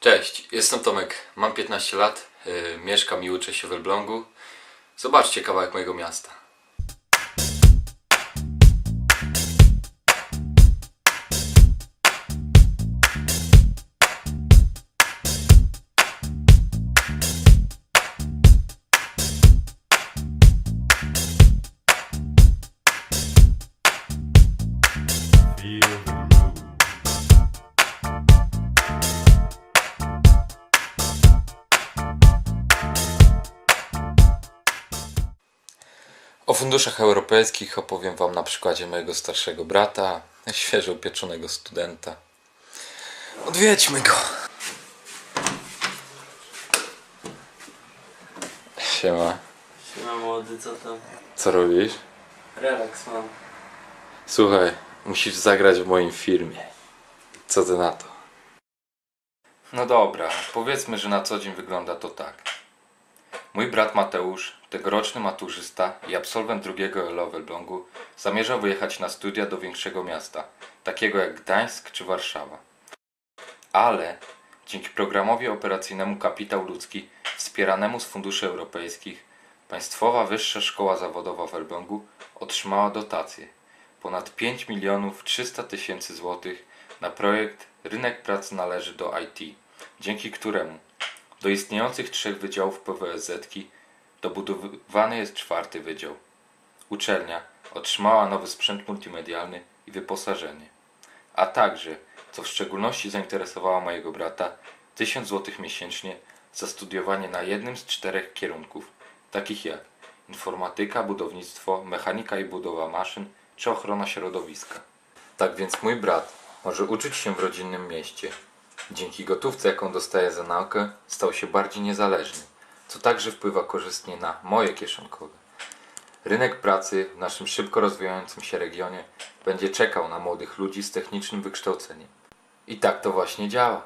Cześć, jestem Tomek, mam 15 lat, yy, mieszkam i uczę się w Elblągu. Zobaczcie kawałek mojego miasta. Feel O funduszach europejskich opowiem Wam na przykładzie mojego starszego brata, świeżo upieczonego studenta. Odwiedźmy go! Siema, Siema młody, co tam? co robisz? Relaks mam. Słuchaj, musisz zagrać w moim filmie. Co ty na to? No dobra, powiedzmy, że na co dzień wygląda to tak. Mój brat Mateusz, tegoroczny maturzysta i absolwent drugiego ELO w Elblągu, zamierzał wyjechać na studia do większego miasta, takiego jak Gdańsk czy Warszawa. Ale dzięki programowi operacyjnemu Kapitał Ludzki, wspieranemu z funduszy europejskich, Państwowa Wyższa Szkoła Zawodowa w Elblągu otrzymała dotację ponad 5 milionów 300 tysięcy złotych na projekt Rynek Pracy należy do IT, dzięki któremu do istniejących trzech wydziałów PWSZ-ki dobudowany jest czwarty wydział. Uczelnia otrzymała nowy sprzęt multimedialny i wyposażenie, a także, co w szczególności zainteresowało mojego brata, 1000 zł miesięcznie za studiowanie na jednym z czterech kierunków, takich jak informatyka, budownictwo, mechanika i budowa maszyn czy ochrona środowiska. Tak więc mój brat może uczyć się w rodzinnym mieście. Dzięki gotówce, jaką dostaje za naukę, stał się bardziej niezależny, co także wpływa korzystnie na moje kieszonkowe. Rynek pracy w naszym szybko rozwijającym się regionie będzie czekał na młodych ludzi z technicznym wykształceniem. I tak to właśnie działa.